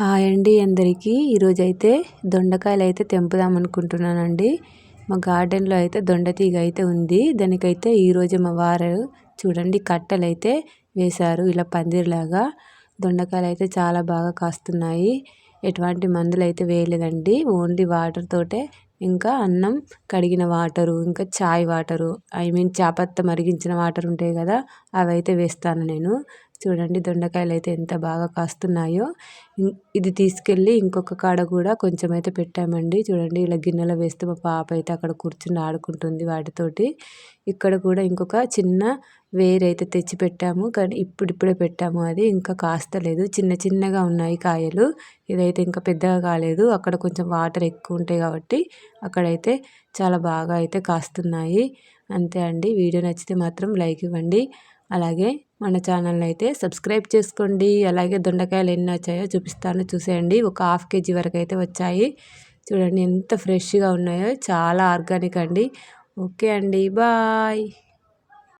Hi అండి అందరికీ. ఈరోజైతే దొండకాయలు అయితే తెంపుదాం అనుకుంటున్నానండి మా గార్డెన్లో అయితే దొండ తీగ అయితే ఉంది. దానికైతే ఈరోజు మా వారు చూడండి కట్టెలు అయితే వేశారు. ఇలా పందిరిలాగా దొండకాయలు అయితే చాలా బాగా కాస్తున్నాయి. ఎటువంటి మందులు అయితే వేయలేదండి. ఓన్లీ వాటర్ తోటే ఇంకా అన్నం కడిగిన వాటరు ఇంకా చాయ్ వాటరు ఐ మీన్ చాపత్త మరిగించిన వాటర్ ఉంటాయి కదా అవి అయితే వేస్తాను నేను. చూడండి దొండకాయలు అయితే ఎంత బాగా కాస్తున్నాయో. ఇది తీసుకెళ్ళి ఇంకొక కాడ కూడా కొంచెం అయితే పెట్టామండి. చూడండి ఇలా గిన్నెలో వేస్తే మా పాప అయితే అక్కడ కూర్చుని ఆడుకుంటుంది వాటితోటి. ఇక్కడ కూడా ఇంకొక చిన్న వేరు అయితే తెచ్చి పెట్టాము. కానీ ఇప్పుడిప్పుడే పెట్టాము అది. ఇంకా కాస్తలేదు. చిన్న చిన్నగా ఉన్నాయి కాయలు. ఇదైతే ఇంకా పెద్దగా కాలేదు. అక్కడ కొంచెం వాటర్ ఎక్కువ ఉంటాయి కాబట్టి అక్కడైతే చాలా బాగా అయితే కాస్తున్నాయి. అంతే అండి. వీడియో నచ్చితే మాత్రం లైక్ ఇవ్వండి. అలాగే మన ఛానల్ని అయితే సబ్స్క్రైబ్ చేసుకోండి. అలాగే దొండకాయలు ఎన్ని వచ్చాయో చూపిస్తాను. చూసేయండి. ఒక హాఫ్ కేజీ వరకు అయితే వచ్చాయి. చూడండి ఎంత ఫ్రెష్గా ఉన్నాయో. చాలా ఆర్గానిక్ అండి. ఓకే అండి. బాయ్.